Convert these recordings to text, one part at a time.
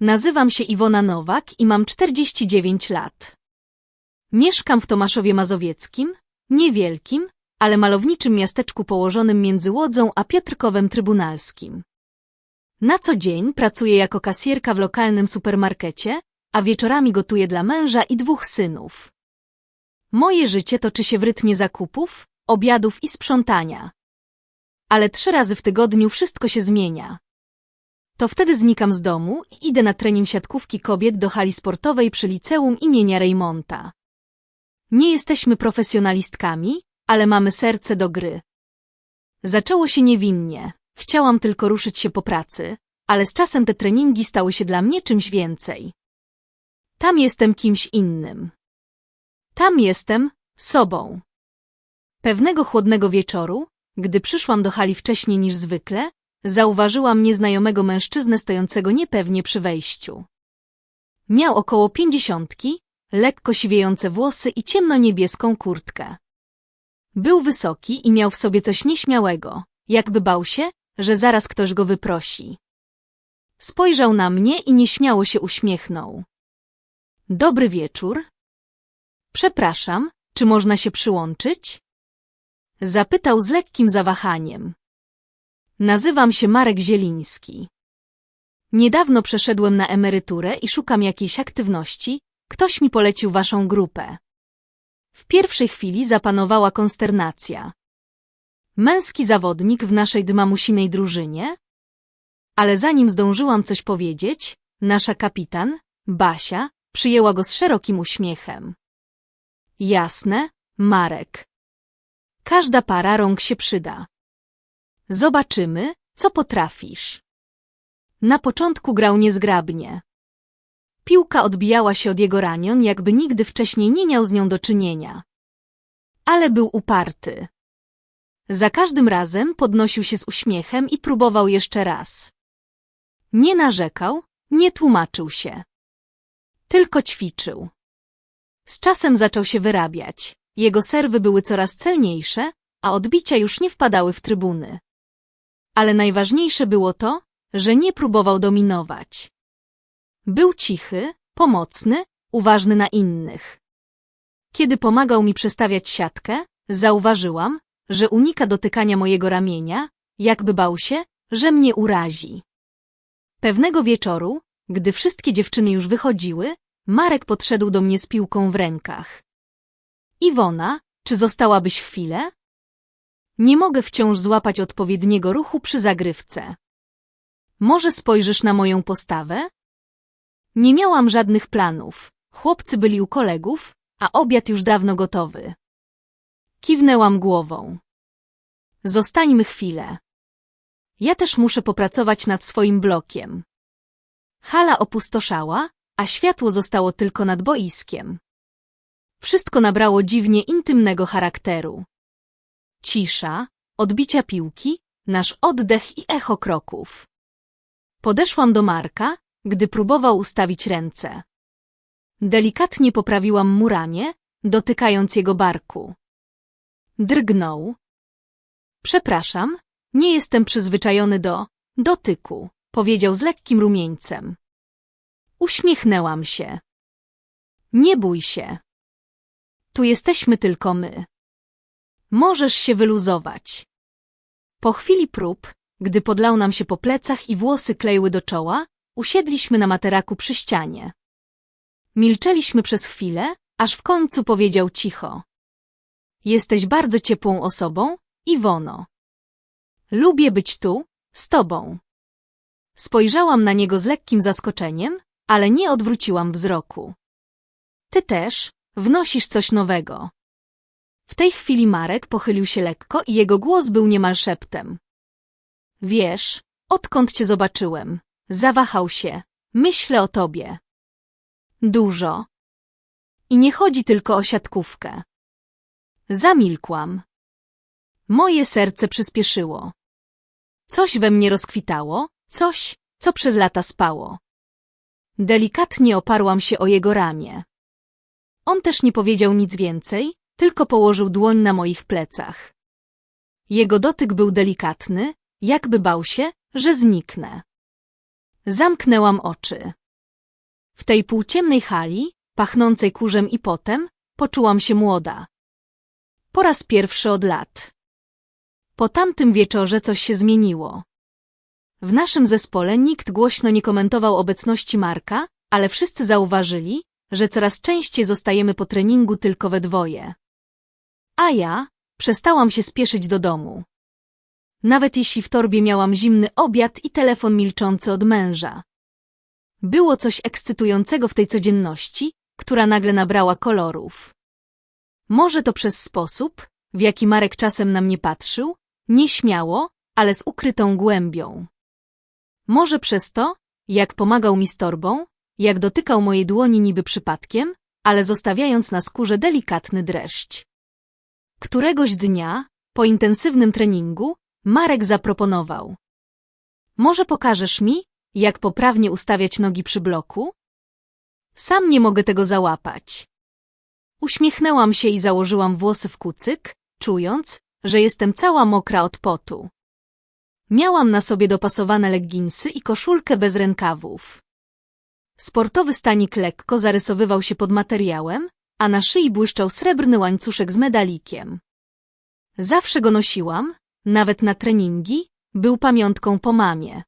Nazywam się Iwona Nowak i mam 49 lat. Mieszkam w Tomaszowie Mazowieckim, niewielkim, ale malowniczym miasteczku położonym między Łodzą a Piotrkowem Trybunalskim. Na co dzień pracuję jako kasjerka w lokalnym supermarkecie, a wieczorami gotuję dla męża i dwóch synów. Moje życie toczy się w rytmie zakupów, obiadów i sprzątania. Ale trzy razy w tygodniu wszystko się zmienia. To wtedy znikam z domu i idę na trening siatkówki kobiet do hali sportowej przy liceum imienia Reymonta. Nie jesteśmy profesjonalistkami, ale mamy serce do gry. Zaczęło się niewinnie. Chciałam tylko ruszyć się po pracy, ale z czasem te treningi stały się dla mnie czymś więcej. Tam jestem kimś innym. Tam jestem sobą. Pewnego chłodnego wieczoru, gdy przyszłam do hali wcześniej niż zwykle, zauważyłam nieznajomego mężczyznę stojącego niepewnie przy wejściu. Miał około pięćdziesiątki, lekko siwiejące włosy i ciemno-niebieską kurtkę. Był wysoki i miał w sobie coś nieśmiałego, jakby bał się, że zaraz ktoś go wyprosi. Spojrzał na mnie i nieśmiało się uśmiechnął. Dobry wieczór. Przepraszam, czy można się przyłączyć? Zapytał z lekkim zawahaniem. Nazywam się Marek Zieliński. Niedawno przeszedłem na emeryturę i szukam jakiejś aktywności. Ktoś mi polecił waszą grupę. W pierwszej chwili zapanowała konsternacja. Męski zawodnik w naszej dmamusinej drużynie? Ale zanim zdążyłam coś powiedzieć, nasza kapitan, Basia, przyjęła go z szerokim uśmiechem. Jasne, Marek. Każda para rąk się przyda. Zobaczymy, co potrafisz. Na początku grał niezgrabnie. Piłka odbijała się od jego ramion, jakby nigdy wcześniej nie miał z nią do czynienia. Ale był uparty. Za każdym razem podnosił się z uśmiechem i próbował jeszcze raz. Nie narzekał, nie tłumaczył się. Tylko ćwiczył. Z czasem zaczął się wyrabiać. Jego serwy były coraz celniejsze, a odbicia już nie wpadały w trybuny. Ale najważniejsze było to, że nie próbował dominować. Był cichy, pomocny, uważny na innych. Kiedy pomagał mi przestawiać siatkę, zauważyłam, że unika dotykania mojego ramienia, jakby bał się, że mnie urazi. Pewnego wieczoru, gdy wszystkie dziewczyny już wychodziły, Marek podszedł do mnie z piłką w rękach. Iwona, czy zostałabyś chwilę? Nie mogę wciąż złapać odpowiedniego ruchu przy zagrywce. Może spojrzysz na moją postawę? Nie miałam żadnych planów. Chłopcy byli u kolegów, a obiad już dawno gotowy. Kiwnęłam głową. Zostańmy chwilę. Ja też muszę popracować nad swoim blokiem. Hala opustoszała, a światło zostało tylko nad boiskiem. Wszystko nabrało dziwnie intymnego charakteru. Cisza, odbicia piłki, nasz oddech i echo kroków. Podeszłam do Marka, gdy próbował ustawić ręce. Delikatnie poprawiłam mu ramię, dotykając jego barku. Drgnął. Przepraszam, nie jestem przyzwyczajony do dotyku, powiedział z lekkim rumieńcem. Uśmiechnęłam się. Nie bój się. Tu jesteśmy tylko my. Możesz się wyluzować. Po chwili prób, gdy podlał nam się po plecach i włosy kleiły do czoła, usiedliśmy na materaku przy ścianie. Milczeliśmy przez chwilę, aż w końcu powiedział cicho. Jesteś bardzo ciepłą osobą, Iwono. Lubię być tu, z tobą. Spojrzałam na niego z lekkim zaskoczeniem, ale nie odwróciłam wzroku. Ty też wnosisz coś nowego. W tej chwili Marek pochylił się lekko i jego głos był niemal szeptem. Wiesz, odkąd cię zobaczyłem, zawahał się, myślę o tobie. Dużo. I nie chodzi tylko o siatkówkę. Zamilkłam. Moje serce przyspieszyło. Coś we mnie rozkwitało, coś, co przez lata spało. Delikatnie oparłam się o jego ramię. On też nie powiedział nic więcej, tylko położył dłoń na moich plecach. Jego dotyk był delikatny, jakby bał się, że zniknę. Zamknęłam oczy. W tej półciemnej hali, pachnącej kurzem i potem, poczułam się młoda. Po raz pierwszy od lat. Po tamtym wieczorze coś się zmieniło. W naszym zespole nikt głośno nie komentował obecności Marka, ale wszyscy zauważyli, że coraz częściej zostajemy po treningu tylko we dwoje. A ja przestałam się spieszyć do domu. Nawet jeśli w torbie miałam zimny obiad i telefon milczący od męża. Było coś ekscytującego w tej codzienności, która nagle nabrała kolorów. Może to przez sposób, w jaki Marek czasem na mnie patrzył, nieśmiało, ale z ukrytą głębią. Może przez to, jak pomagał mi z torbą, jak dotykał mojej dłoni niby przypadkiem, ale zostawiając na skórze delikatny dreszcz. Któregoś dnia, po intensywnym treningu, Marek zaproponował. Może pokażesz mi, jak poprawnie ustawiać nogi przy bloku? Sam nie mogę tego załapać. Uśmiechnęłam się i założyłam włosy w kucyk, czując, że jestem cała mokra od potu. Miałam na sobie dopasowane legginsy i koszulkę bez rękawów. Sportowy stanik lekko zarysowywał się pod materiałem, a na szyi błyszczał srebrny łańcuszek z medalikiem. Zawsze go nosiłam, nawet na treningi, był pamiątką po mamie.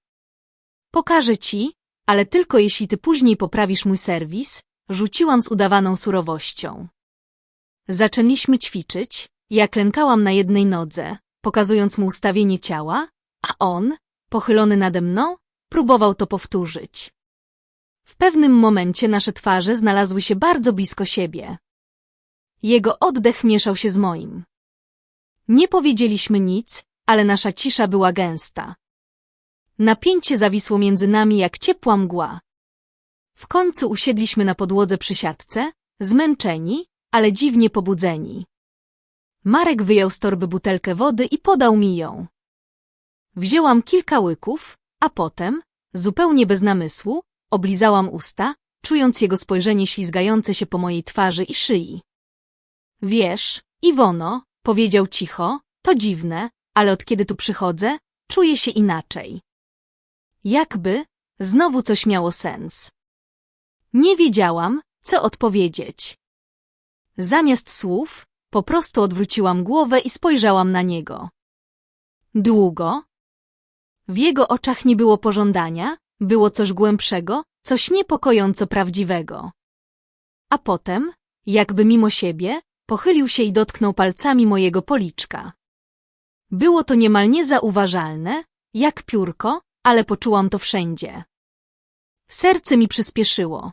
Pokażę ci, ale tylko jeśli ty później poprawisz mój serwis, rzuciłam z udawaną surowością. Zaczęliśmy ćwiczyć, ja klękałam na jednej nodze, pokazując mu ustawienie ciała, a on, pochylony nade mną, próbował to powtórzyć. W pewnym momencie nasze twarze znalazły się bardzo blisko siebie. Jego oddech mieszał się z moim. Nie powiedzieliśmy nic, ale nasza cisza była gęsta. Napięcie zawisło między nami jak ciepła mgła. W końcu usiedliśmy na podłodze przy siatce, zmęczeni, ale dziwnie pobudzeni. Marek wyjął z torby butelkę wody i podał mi ją. Wzięłam kilka łyków, a potem, zupełnie bez namysłu, oblizałam usta, czując jego spojrzenie ślizgające się po mojej twarzy i szyi. Wiesz, Iwono, powiedział cicho, to dziwne, ale od kiedy tu przychodzę, czuję się inaczej. Jakby znowu coś miało sens. Nie wiedziałam, co odpowiedzieć. Zamiast słów, po prostu odwróciłam głowę i spojrzałam na niego. Długo. W jego oczach nie było pożądania, było coś głębszego, coś niepokojąco prawdziwego. A potem, jakby mimo siebie, pochylił się i dotknął palcami mojego policzka. Było to niemal niezauważalne, jak piórko, ale poczułam to wszędzie. Serce mi przyspieszyło.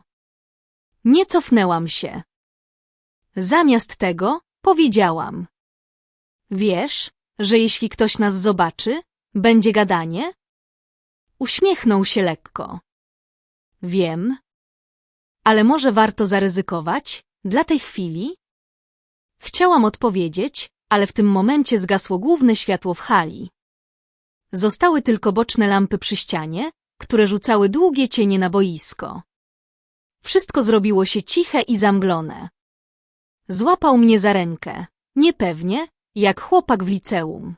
Nie cofnęłam się. Zamiast tego powiedziałam. Wiesz, że jeśli ktoś nas zobaczy, będzie gadanie? Uśmiechnął się lekko. Wiem. Ale może warto zaryzykować, dla tej chwili? Chciałam odpowiedzieć, ale w tym momencie zgasło główne światło w hali. Zostały tylko boczne lampy przy ścianie, które rzucały długie cienie na boisko. Wszystko zrobiło się ciche i zamglone. Złapał mnie za rękę, niepewnie, jak chłopak w liceum.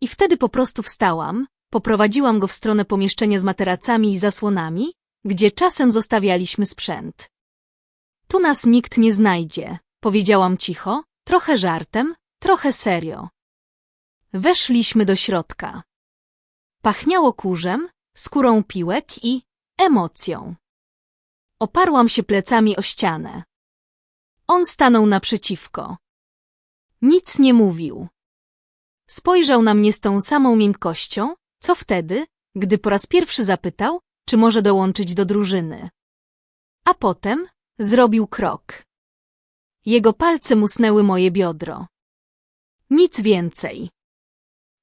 I wtedy po prostu wstałam, poprowadziłam go w stronę pomieszczenia z materacami i zasłonami, gdzie czasem zostawialiśmy sprzęt. Tu nas nikt nie znajdzie, powiedziałam cicho, trochę żartem, trochę serio. Weszliśmy do środka. Pachniało kurzem, skórą piłek i emocją. Oparłam się plecami o ścianę. On stanął naprzeciwko. Nic nie mówił. Spojrzał na mnie z tą samą miękkością, co wtedy, gdy po raz pierwszy zapytał, czy może dołączyć do drużyny. A potem zrobił krok. Jego palce musnęły moje biodro. Nic więcej.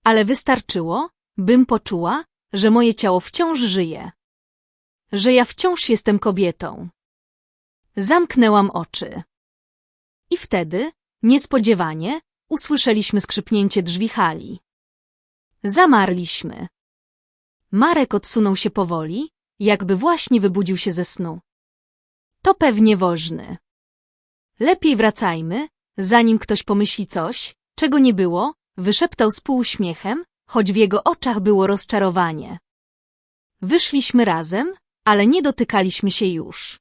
Ale wystarczyło, bym poczuła, że moje ciało wciąż żyje. Że ja wciąż jestem kobietą. Zamknęłam oczy. I wtedy, niespodziewanie, usłyszeliśmy skrzypnięcie drzwi hali. Zamarliśmy. Marek odsunął się powoli, jakby właśnie wybudził się ze snu. To pewnie wożny. Lepiej wracajmy, zanim ktoś pomyśli coś, czego nie było, wyszeptał z półuśmiechem, choć w jego oczach było rozczarowanie. Wyszliśmy razem, ale nie dotykaliśmy się już.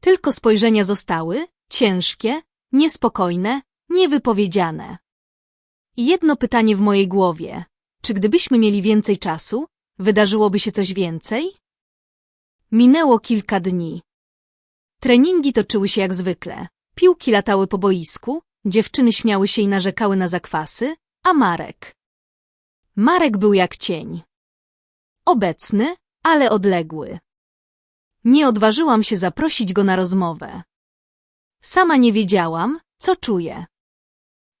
Tylko spojrzenia zostały, ciężkie, niespokojne, niewypowiedziane. I jedno pytanie w mojej głowie. Czy gdybyśmy mieli więcej czasu, wydarzyłoby się coś więcej? Minęło kilka dni. Treningi toczyły się jak zwykle. Piłki latały po boisku, dziewczyny śmiały się i narzekały na zakwasy, a Marek. Marek był jak cień. Obecny, ale odległy. Nie odważyłam się zaprosić go na rozmowę. Sama nie wiedziałam, co czuję.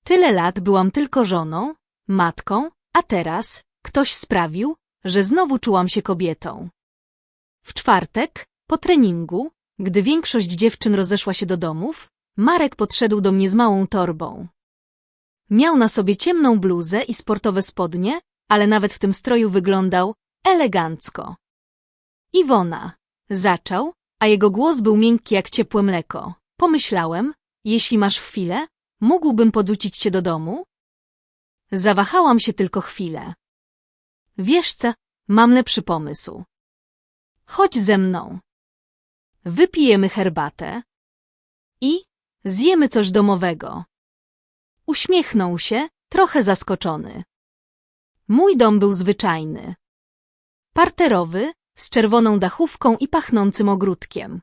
Tyle lat byłam tylko żoną, matką, a teraz ktoś sprawił, że znowu czułam się kobietą. W czwartek, po treningu, gdy większość dziewczyn rozeszła się do domów, Marek podszedł do mnie z małą torbą. Miał na sobie ciemną bluzę i sportowe spodnie, ale nawet w tym stroju wyglądał elegancko. Iwona, zaczął, a jego głos był miękki jak ciepłe mleko. Pomyślałem, jeśli masz chwilę, mógłbym podrzucić cię do domu? Zawahałam się tylko chwilę. Wiesz co, mam lepszy pomysł. Chodź ze mną. Wypijemy herbatę i zjemy coś domowego. Uśmiechnął się, trochę zaskoczony. Mój dom był zwyczajny. Parterowy, z czerwoną dachówką i pachnącym ogródkiem.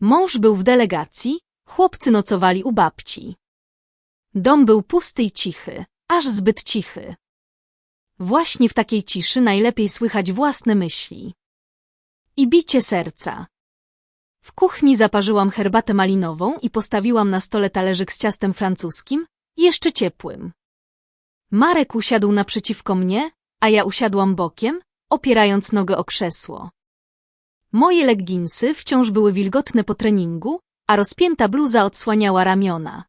Mąż był w delegacji, chłopcy nocowali u babci. Dom był pusty i cichy, aż zbyt cichy. Właśnie w takiej ciszy najlepiej słychać własne myśli. I bicie serca. W kuchni zaparzyłam herbatę malinową i postawiłam na stole talerzyk z ciastem francuskim, jeszcze ciepłym. Marek usiadł naprzeciwko mnie, a ja usiadłam bokiem, opierając nogę o krzesło. Moje legginsy wciąż były wilgotne po treningu, a rozpięta bluza odsłaniała ramiona.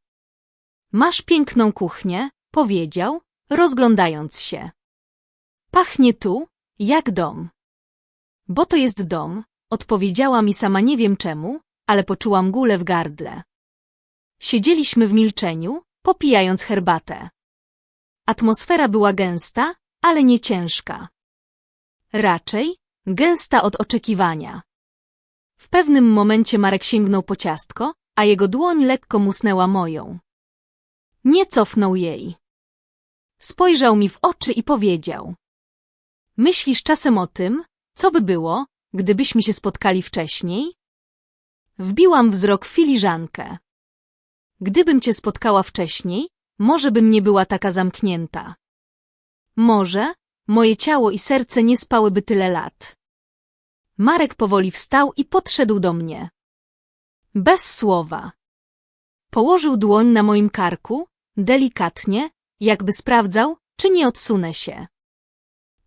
Masz piękną kuchnię, powiedział, rozglądając się. Pachnie tu, jak dom. Bo to jest dom, odpowiedziała mi sama nie wiem czemu, ale poczułam gulę w gardle. Siedzieliśmy w milczeniu, popijając herbatę. Atmosfera była gęsta, ale nie ciężka. Raczej gęsta od oczekiwania. W pewnym momencie Marek sięgnął po ciastko, a jego dłoń lekko musnęła moją. Nie cofnął jej. Spojrzał mi w oczy i powiedział. Myślisz czasem o tym, co by było, gdybyśmy się spotkali wcześniej? Wbiłam wzrok w filiżankę. Gdybym cię spotkała wcześniej, może bym nie była taka zamknięta. Może, moje ciało i serce nie spałyby tyle lat. Marek powoli wstał i podszedł do mnie. Bez słowa. Położył dłoń na moim karku, delikatnie, jakby sprawdzał, czy nie odsunę się.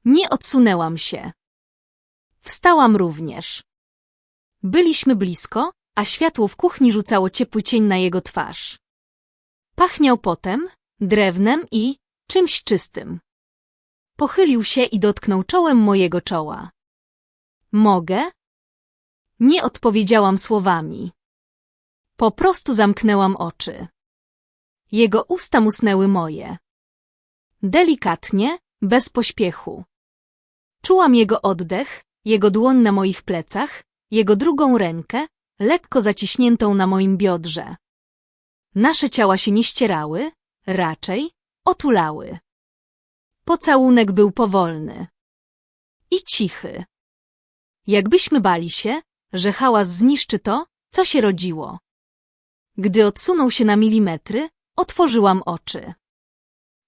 Nie odsunęłam się. Wstałam również. Byliśmy blisko, a światło w kuchni rzucało ciepły cień na jego twarz. Pachniał potem, drewnem i czymś czystym. Pochylił się i dotknął czołem mojego czoła. Mogę? Nie odpowiedziałam słowami. Po prostu zamknęłam oczy. Jego usta musnęły moje. Delikatnie, bez pośpiechu. Czułam jego oddech, jego dłoń na moich plecach, jego drugą rękę, lekko zaciśniętą na moim biodrze. Nasze ciała się nie ścierały, raczej otulały. Pocałunek był powolny. I cichy. Jakbyśmy bali się, że hałas zniszczy to, co się rodziło. Gdy odsunął się na milimetry, otworzyłam oczy.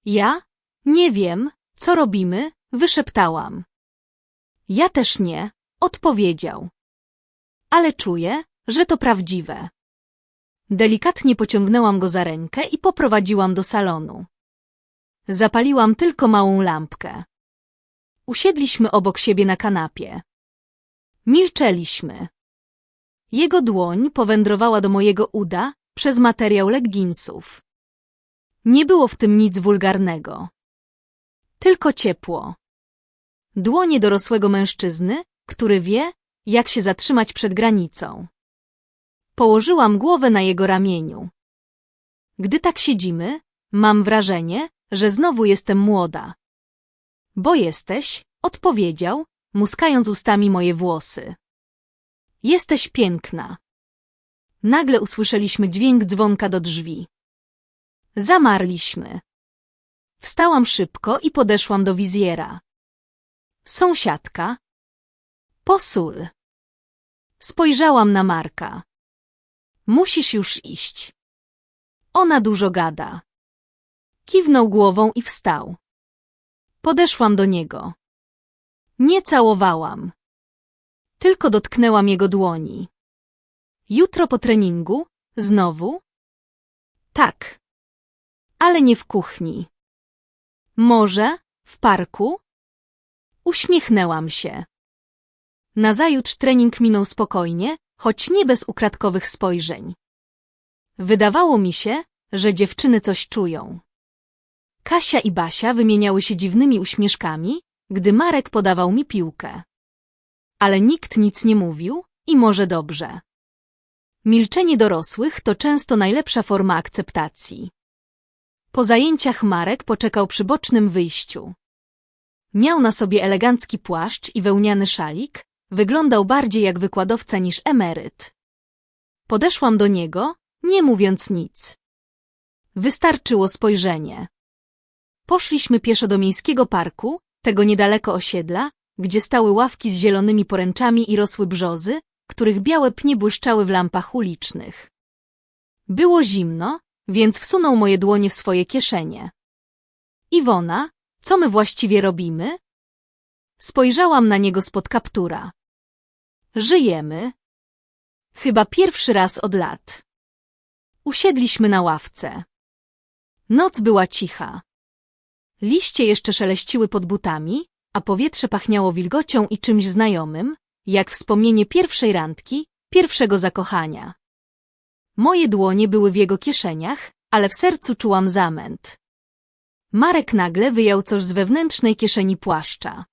Ja? Nie wiem, co robimy, wyszeptałam. Ja też nie, odpowiedział. Ale czuję, że to prawdziwe. Delikatnie pociągnęłam go za rękę i poprowadziłam do salonu. Zapaliłam tylko małą lampkę. Usiedliśmy obok siebie na kanapie. Milczeliśmy. Jego dłoń powędrowała do mojego uda przez materiał legginsów. Nie było w tym nic wulgarnego. Tylko ciepło. Dłonie dorosłego mężczyzny, który wie, jak się zatrzymać przed granicą. Położyłam głowę na jego ramieniu. Gdy tak siedzimy, mam wrażenie, że znowu jestem młoda. Bo jesteś, odpowiedział, muskając ustami moje włosy. Jesteś piękna. Nagle usłyszeliśmy dźwięk dzwonka do drzwi. Zamarliśmy. Wstałam szybko i podeszłam do wizjera. Sąsiadka. Posul. Spojrzałam na Marka. Musisz już iść. Ona dużo gada. Kiwnął głową i wstał. Podeszłam do niego. Nie całowałam. Tylko dotknęłam jego dłoni. Jutro po treningu? Znowu? Tak. Ale nie w kuchni. Może? W parku? Uśmiechnęłam się. Nazajutrz trening minął spokojnie, choć nie bez ukradkowych spojrzeń. Wydawało mi się, że dziewczyny coś czują. Kasia i Basia wymieniały się dziwnymi uśmieszkami, gdy Marek podawał mi piłkę. Ale nikt nic nie mówił i może dobrze. Milczenie dorosłych to często najlepsza forma akceptacji. Po zajęciach Marek poczekał przy bocznym wyjściu. Miał na sobie elegancki płaszcz i wełniany szalik, wyglądał bardziej jak wykładowca niż emeryt. Podeszłam do niego, nie mówiąc nic. Wystarczyło spojrzenie. Poszliśmy pieszo do miejskiego parku, tego niedaleko osiedla, gdzie stały ławki z zielonymi poręczami i rosły brzozy, których białe pnie błyszczały w lampach ulicznych. Było zimno, więc wsunął moje dłonie w swoje kieszenie. Iwona, co my właściwie robimy? Spojrzałam na niego spod kaptura. Żyjemy. Chyba pierwszy raz od lat. Usiedliśmy na ławce. Noc była cicha. Liście jeszcze szeleściły pod butami, a powietrze pachniało wilgocią i czymś znajomym, jak wspomnienie pierwszej randki, pierwszego zakochania. Moje dłonie były w jego kieszeniach, ale w sercu czułam zamęt. Marek nagle wyjął coś z wewnętrznej kieszeni płaszcza.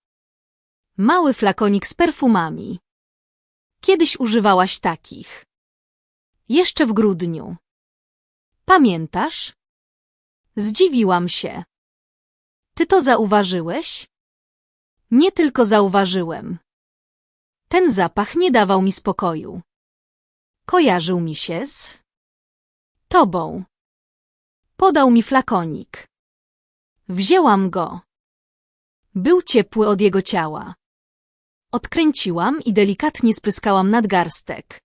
Mały flakonik z perfumami. Kiedyś używałaś takich. Jeszcze w grudniu. Pamiętasz? Zdziwiłam się. Ty to zauważyłeś? Nie tylko zauważyłem. Ten zapach nie dawał mi spokoju. Kojarzył mi się z... tobą. Podał mi flakonik. Wzięłam go. Był ciepły od jego ciała. Odkręciłam i delikatnie spryskałam nadgarstek.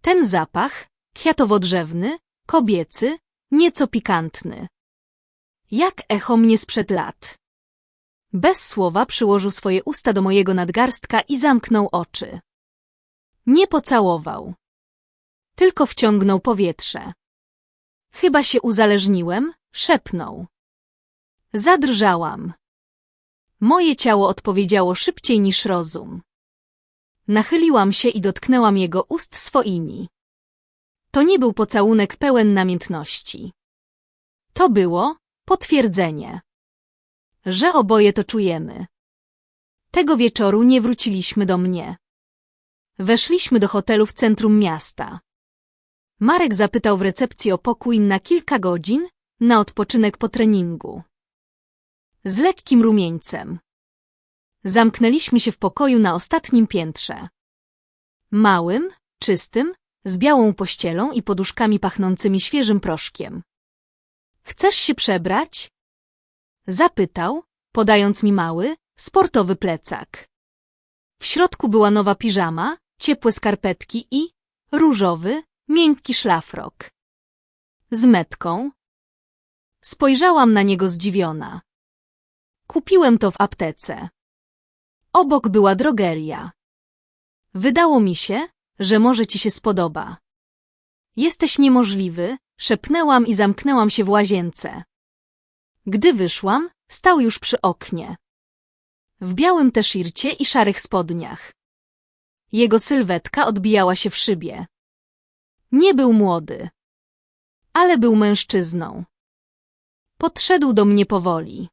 Ten zapach, kwiatowo-drzewny, kobiecy, nieco pikantny. Jak echo mnie sprzed lat. Bez słowa przyłożył swoje usta do mojego nadgarstka i zamknął oczy. Nie pocałował. Tylko wciągnął powietrze. Chyba się uzależniłem, szepnął. Zadrżałam. Moje ciało odpowiedziało szybciej niż rozum. Nachyliłam się i dotknęłam jego ust swoimi. To nie był pocałunek pełen namiętności. To było potwierdzenie, że oboje to czujemy. Tego wieczoru nie wróciliśmy do mnie. Weszliśmy do hotelu w centrum miasta. Marek zapytał w recepcji o pokój na kilka godzin, na odpoczynek po treningu. Z lekkim rumieńcem. Zamknęliśmy się w pokoju na ostatnim piętrze. Małym, czystym, z białą pościelą i poduszkami pachnącymi świeżym proszkiem. Chcesz się przebrać? Zapytał, podając mi mały, sportowy plecak. W środku była nowa piżama, ciepłe skarpetki i różowy, miękki szlafrok. Z metką. Spojrzałam na niego zdziwiona. Kupiłem to w aptece. Obok była drogeria. Wydało mi się, że może ci się spodoba. Jesteś niemożliwy, szepnęłam i zamknęłam się w łazience. Gdy wyszłam, stał już przy oknie. W białym teszircie i szarych spodniach. Jego sylwetka odbijała się w szybie. Nie był młody, ale był mężczyzną. Podszedł do mnie powoli.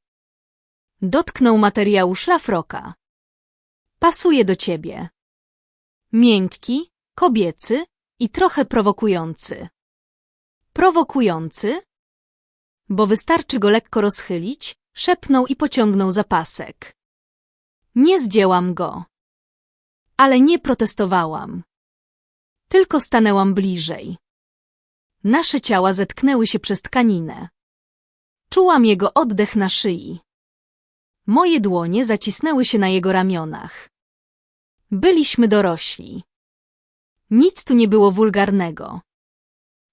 Dotknął materiału szlafroka. Pasuje do ciebie. Miękki, kobiecy i trochę prowokujący. Prowokujący? Bo wystarczy go lekko rozchylić, szepnął i pociągnął za pasek. Nie zdjęłam go. Ale nie protestowałam. Tylko stanęłam bliżej. Nasze ciała zetknęły się przez tkaninę. Czułam jego oddech na szyi. Moje dłonie zacisnęły się na jego ramionach. Byliśmy dorośli. Nic tu nie było wulgarnego.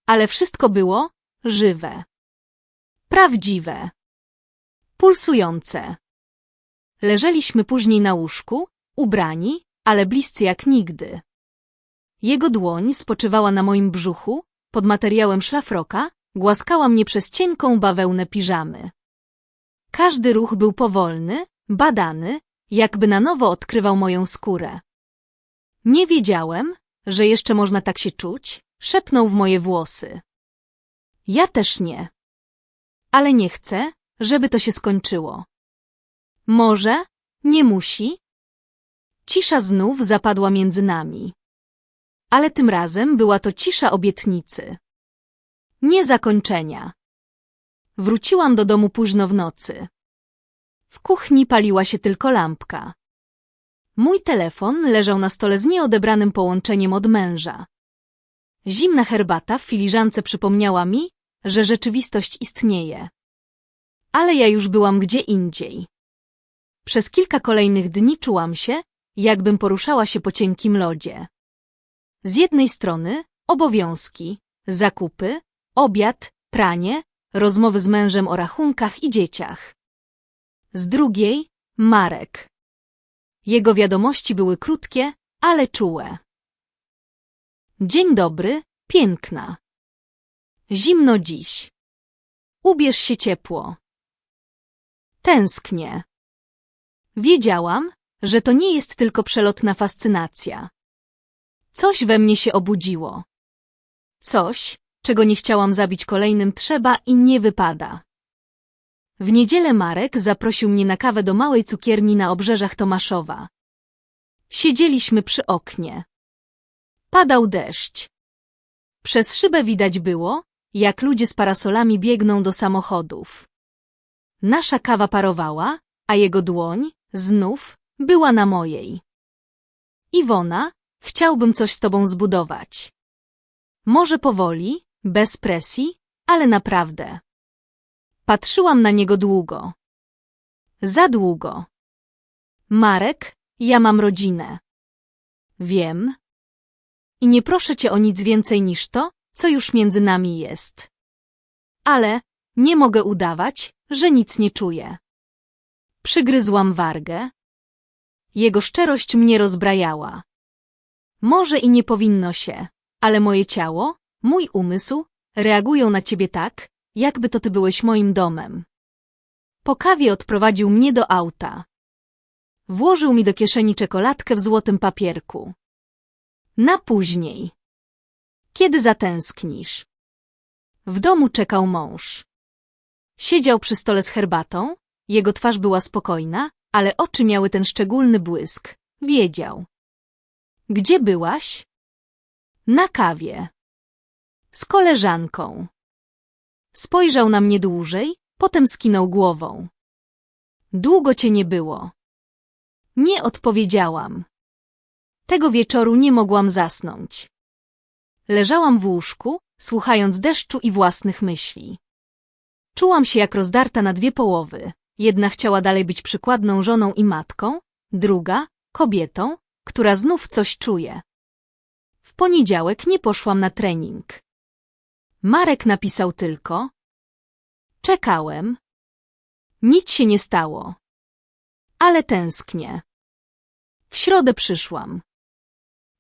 Ale wszystko było żywe. Prawdziwe. Pulsujące. Leżeliśmy później na łóżku, ubrani, ale bliscy jak nigdy. Jego dłoń spoczywała na moim brzuchu, pod materiałem szlafroka, głaskała mnie przez cienką bawełnę piżamy. Każdy ruch był powolny, badany, jakby na nowo odkrywał moją skórę. Nie wiedziałem, że jeszcze można tak się czuć, szepnął w moje włosy. Ja też nie. Ale nie chcę, żeby to się skończyło. Może, nie musi. Cisza znów zapadła między nami. Ale tym razem była to cisza obietnicy. Nie zakończenia. Wróciłam do domu późno w nocy. W kuchni paliła się tylko lampka. Mój telefon leżał na stole z nieodebranym połączeniem od męża. Zimna herbata w filiżance przypomniała mi, że rzeczywistość istnieje. Ale ja już byłam gdzie indziej. Przez kilka kolejnych dni czułam się, jakbym poruszała się po cienkim lodzie. Z jednej strony obowiązki, zakupy, obiad, pranie, rozmowy z mężem o rachunkach i dzieciach. Z drugiej Marek. Jego wiadomości były krótkie, ale czułe. Dzień dobry, piękna. Zimno dziś. Ubierz się ciepło. Tęsknię. Wiedziałam, że to nie jest tylko przelotna fascynacja. Coś we mnie się obudziło. Coś, czego nie chciałam zabić kolejnym trzeba i nie wypada. W niedzielę Marek zaprosił mnie na kawę do małej cukierni na obrzeżach Tomaszowa. Siedzieliśmy przy oknie. Padał deszcz. Przez szybę widać było, jak ludzie z parasolami biegną do samochodów. Nasza kawa parowała, a jego dłoń, znów, była na mojej. Iwona, chciałbym coś z tobą zbudować. Może powoli, bez presji, ale naprawdę. Patrzyłam na niego długo. Za długo. Marek, ja mam rodzinę. Wiem. I nie proszę cię o nic więcej niż to, co już między nami jest. Ale nie mogę udawać, że nic nie czuję. Przygryzłam wargę. Jego szczerość mnie rozbrajała. Może i nie powinno się, ale moje ciało, mój umysł, reagują na ciebie tak, jakby to ty byłeś moim domem. Po kawie odprowadził mnie do auta. Włożył mi do kieszeni czekoladkę w złotym papierku. Na później. Kiedy zatęsknisz? W domu czekał mąż. Siedział przy stole z herbatą, jego twarz była spokojna, ale oczy miały ten szczególny błysk. Wiedział. Gdzie byłaś? Na kawie. Z koleżanką. Spojrzał na mnie dłużej, potem skinął głową. Długo cię nie było. Nie odpowiedziałam. Tego wieczoru nie mogłam zasnąć. Leżałam w łóżku, słuchając deszczu i własnych myśli. Czułam się jak rozdarta na dwie połowy. Jedna chciała dalej być przykładną żoną i matką, druga kobietą, która znów coś czuje. W poniedziałek nie poszłam na trening. Marek napisał tylko Czekałem. Nic się nie stało. Ale tęsknię. W środę przyszłam.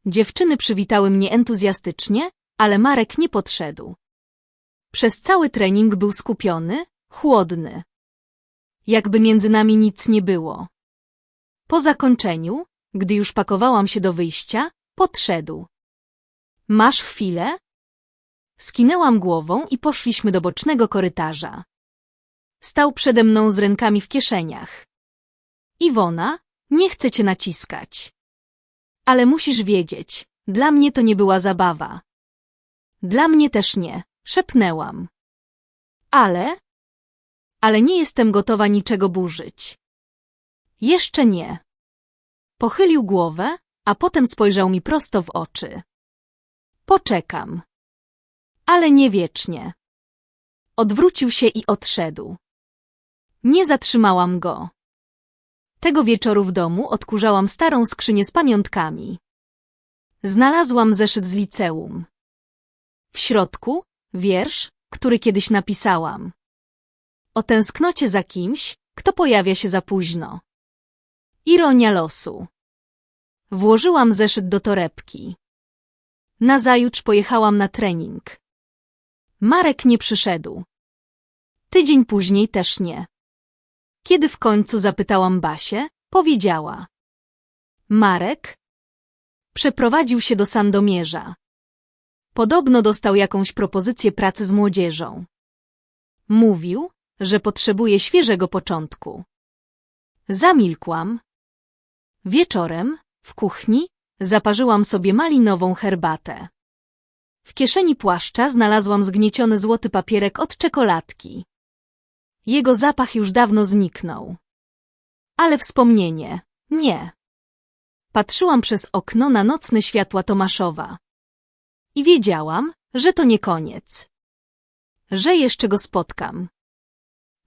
Dziewczyny przywitały mnie entuzjastycznie, ale Marek nie podszedł. Przez cały trening był skupiony, chłodny. Jakby między nami nic nie było. Po zakończeniu, gdy już pakowałam się do wyjścia, podszedł. Masz chwilę? Skinęłam głową i poszliśmy do bocznego korytarza. Stał przede mną z rękami w kieszeniach. Iwona, nie chcę cię naciskać. Ale musisz wiedzieć, dla mnie to nie była zabawa. Dla mnie też nie, szepnęłam. Ale? Ale nie jestem gotowa niczego burzyć. Jeszcze nie. Pochylił głowę, a potem spojrzał mi prosto w oczy. Poczekam. Ale nie wiecznie. Odwrócił się i odszedł. Nie zatrzymałam go. Tego wieczoru w domu odkurzałam starą skrzynię z pamiątkami. Znalazłam zeszyt z liceum. W środku wiersz, który kiedyś napisałam. O tęsknocie za kimś, kto pojawia się za późno. Ironia losu. Włożyłam zeszyt do torebki. Nazajutrz pojechałam na trening. Marek nie przyszedł. Tydzień później też nie. Kiedy w końcu zapytałam Basię, powiedziała. Marek przeprowadził się do Sandomierza. Podobno dostał jakąś propozycję pracy z młodzieżą. Mówił, że potrzebuje świeżego początku. Zamilkłam. Wieczorem, w kuchni, zaparzyłam sobie malinową herbatę. W kieszeni płaszcza znalazłam zgnieciony złoty papierek od czekoladki. Jego zapach już dawno zniknął. Ale wspomnienie, nie. Patrzyłam przez okno na nocne światła Tomaszowa. I wiedziałam, że to nie koniec. Że jeszcze go spotkam.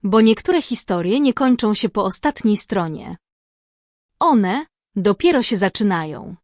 Bo niektóre historie nie kończą się po ostatniej stronie. One dopiero się zaczynają.